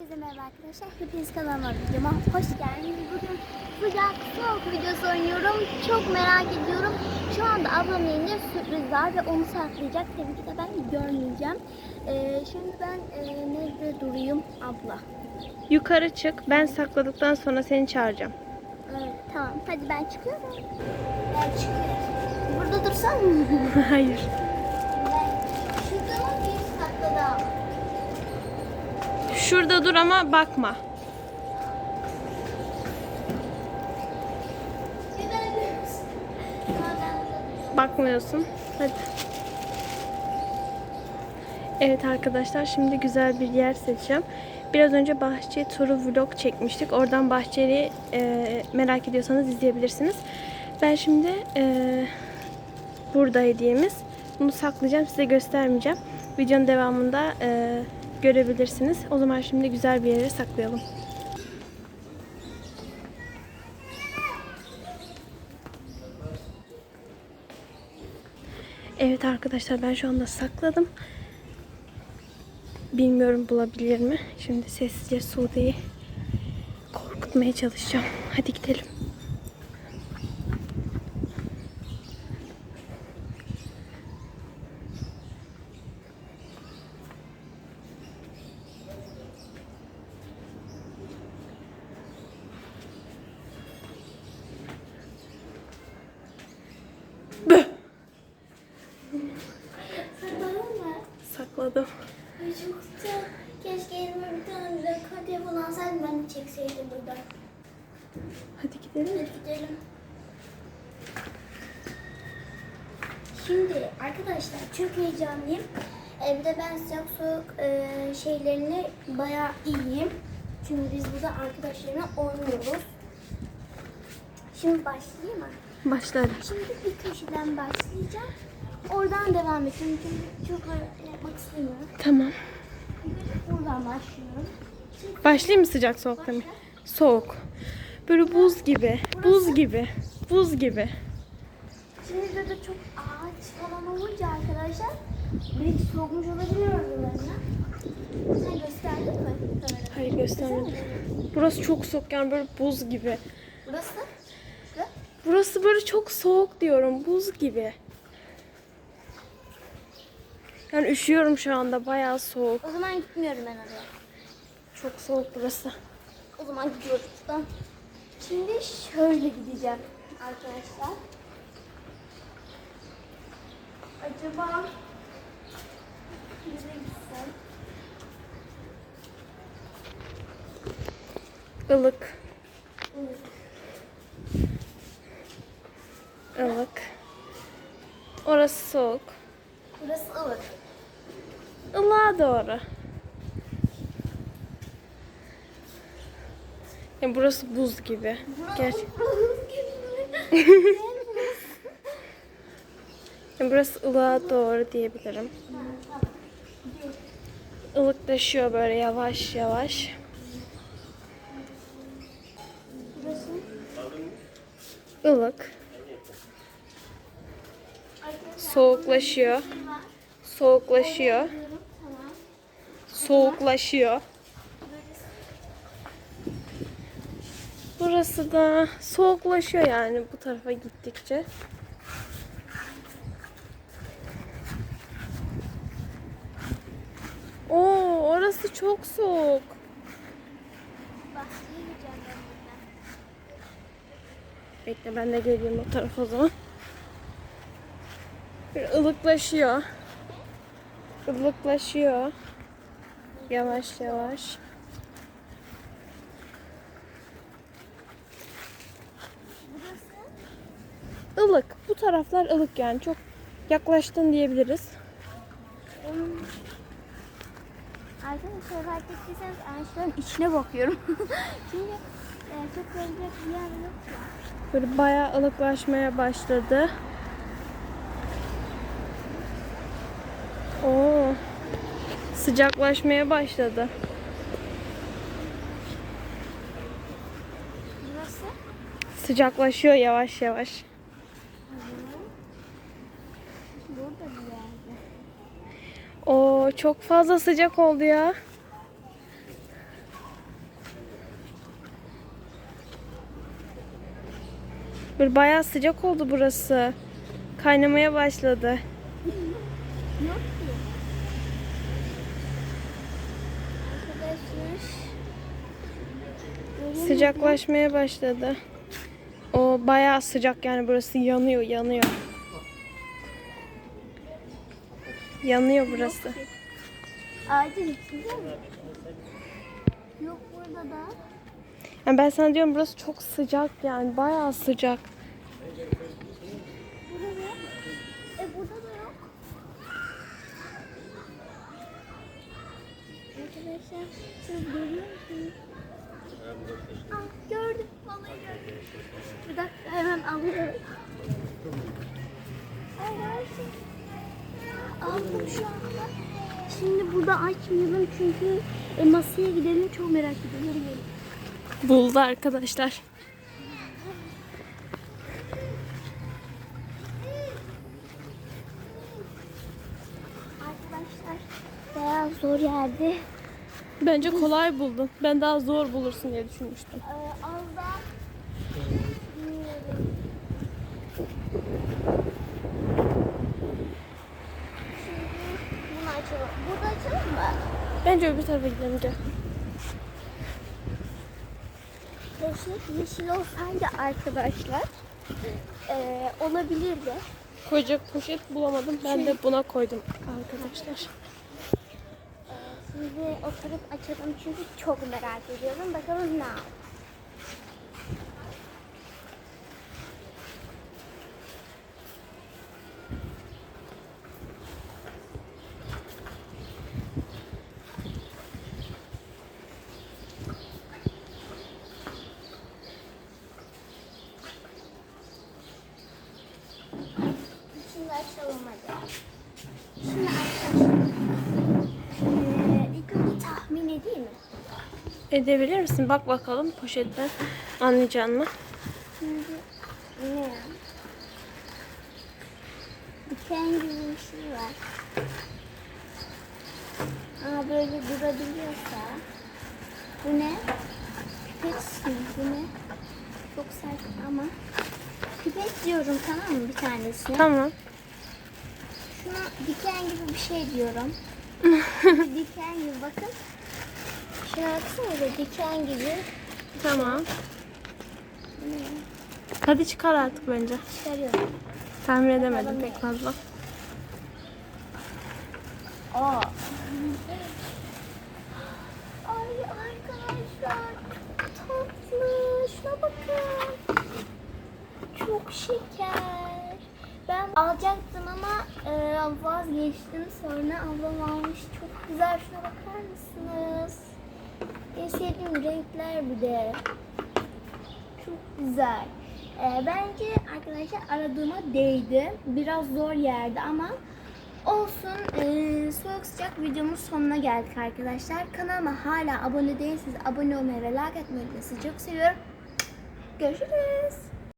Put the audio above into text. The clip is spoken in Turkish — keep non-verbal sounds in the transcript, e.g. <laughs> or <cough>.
Herkese merhaba arkadaşlar. Hepiniz kanalıma videoma hoş geldiniz. Bugün sıcak soğuk videosu oynuyorum. Çok merak ediyorum. Şu anda ablamın elinde sürpriz var ve onu saklayacak. Tabii ki de ben görmeyeceğim. Ee, şimdi ben e, nerede durayım abla? Yukarı çık. Ben sakladıktan sonra seni çağıracağım. Evet, tamam. Hadi ben çıkıyorum. Ben çıkıyorum. Burada dursan mı? <laughs> Hayır. Şurada dur ama bakma. Bakmıyorsun. Hadi. Evet arkadaşlar şimdi güzel bir yer seçeceğim. Biraz önce bahçe turu vlog çekmiştik. Oradan bahçeyi e, merak ediyorsanız izleyebilirsiniz. Ben şimdi e, burada hediyemiz. Bunu saklayacağım size göstermeyeceğim. Videonun devamında e, görebilirsiniz. O zaman şimdi güzel bir yere saklayalım. Evet arkadaşlar ben şu anda sakladım. Bilmiyorum bulabilir mi? Şimdi sessizce Sude'yi korkutmaya çalışacağım. Hadi gidelim. Böh! Sakladın mı? Sakladım. Ay çok güzel. Keşke elime bir tane de telefon alsaydım ben de çekseydim burada. Hadi gidelim. Hadi gidelim. Şimdi arkadaşlar çok heyecanlıyım. Ee, bir de ben sıcak soğuk e, şeylerini bayağı iyiyim. Çünkü biz burada arkadaşlarımla oynuyoruz. Şimdi başlayayım mı? Başla hadi. Şimdi bir köşeden başlayacağım. Oradan devam edeceğim. Çünkü çok yapmak istemiyorum. Tamam. Buradan başlıyorum. Şimdi Başlayayım mı sıcak soğukta mı? Soğuk. Böyle buz gibi. Buz gibi. Buz gibi. Şimdi de, de çok ağaç falan olunca arkadaşlar belki soğumuş olabilir oralarına. Sen gösterdin mi? Hayır göstermedim. Burası çok soğuk yani böyle buz gibi. Burası? Burası? Böyle çok soğuk diyorum. Buz gibi. Yani üşüyorum şu anda. Bayağı soğuk. O zaman gitmiyorum ben oraya. Çok soğuk burası. O zaman gidiyoruz buradan. Şimdi şöyle gideceğim arkadaşlar. Acaba nereye gitsem? Ilık. Ilık. Orası soğuk. Burası ılık. Ilığa doğru. Yani burası buz gibi. Gerçi <laughs> yani burası ılığa doğru diyebilirim. Ilıklaşıyor böyle yavaş yavaş. Burası Ilık. Soğuklaşıyor. Soğuklaşıyor. Soğuklaşıyor. Burası da soğuklaşıyor yani bu tarafa gittikçe. Oo, orası çok soğuk. Bekle ben de geleyim o tarafa o zaman. Ilıklaşıyor. Ilıklaşıyor. Yavaş yavaş. Ilık. Bu taraflar ılık yani. Çok yaklaştın diyebiliriz. Arkadaşlar fark ettiyseniz ağaçların içine bakıyorum. <laughs> Çünkü e, çok gelecek bir yer yok ya. Böyle bayağı ılıklaşmaya başladı. Oo. Sıcaklaşmaya başladı. Burası? Sıcaklaşıyor yavaş yavaş. Burada çok fazla sıcak oldu ya. Böyle bayağı sıcak oldu burası. Kaynamaya başladı. Yok. Sıcaklaşmaya başladı. O bayağı sıcak yani burası yanıyor, yanıyor. Yanıyor burası. Ağacın içinde mi? Yok burada da. Yani ben sana diyorum burası çok sıcak yani bayağı sıcak. Burada yok. E burada da yok. Arkadaşlar siz Aldım şu anda. Şimdi burada açmayalım çünkü e, masaya gidelim çok merak ediyorum. Buldu arkadaşlar. Arkadaşlar bayağı zor yerde. Bence kolay buldun. Ben daha zor bulursun diye düşünmüştüm. Ee, az daha bilmiyorum. Şimdi bunu açalım. Burada açalım mı? Bence öbür tarafa gidelim gel. Yeşil, yeşil olsaydı arkadaşlar ee, olabilirdi. Koyacak poşet bulamadım. Ben de buna koydum arkadaşlar. Ee, şimdi oturup açalım çünkü çok merak ediyorum. Bakalım ne aldı. Şimdi açalım hadi. Şimdi açalım. Ee, ilk önce tahmin edeyim mi? Edebilir misin? Bak bakalım poşetten anlayacaksın mı? Şimdi ne? Diken gibi bir şey var. Ama böyle durabiliyorsa. Bu ne? Pipet mi? Bu ne? Çok sert ama. Pipet diyorum tamam mı bir tanesine? Tamam. Şuna diken gibi bir şey diyorum. <laughs> diken gibi bakın. Şuna baksana böyle diken gibi. Tamam. Ya? Hadi çıkar artık bence. Çıkarıyorum. Tahmin edemedim pek fazla. Aa. <laughs> Ay arkadaşlar tatlı. Şuna bakın. Çok şeker. Ben alacaktım ama e, vazgeçtim. Sonra ablam almış. Çok güzel. Şuna bakar mısınız? En sevdiğim renkler bir de. Çok güzel. E, bence arkadaşlar aradığıma değdi. Biraz zor yerdi ama olsun. E, soğuk sıcak videomun sonuna geldik arkadaşlar. Kanalıma hala abone değilseniz abone olmayı ve like atmayı unutmayın. Sizi çok seviyorum. Görüşürüz.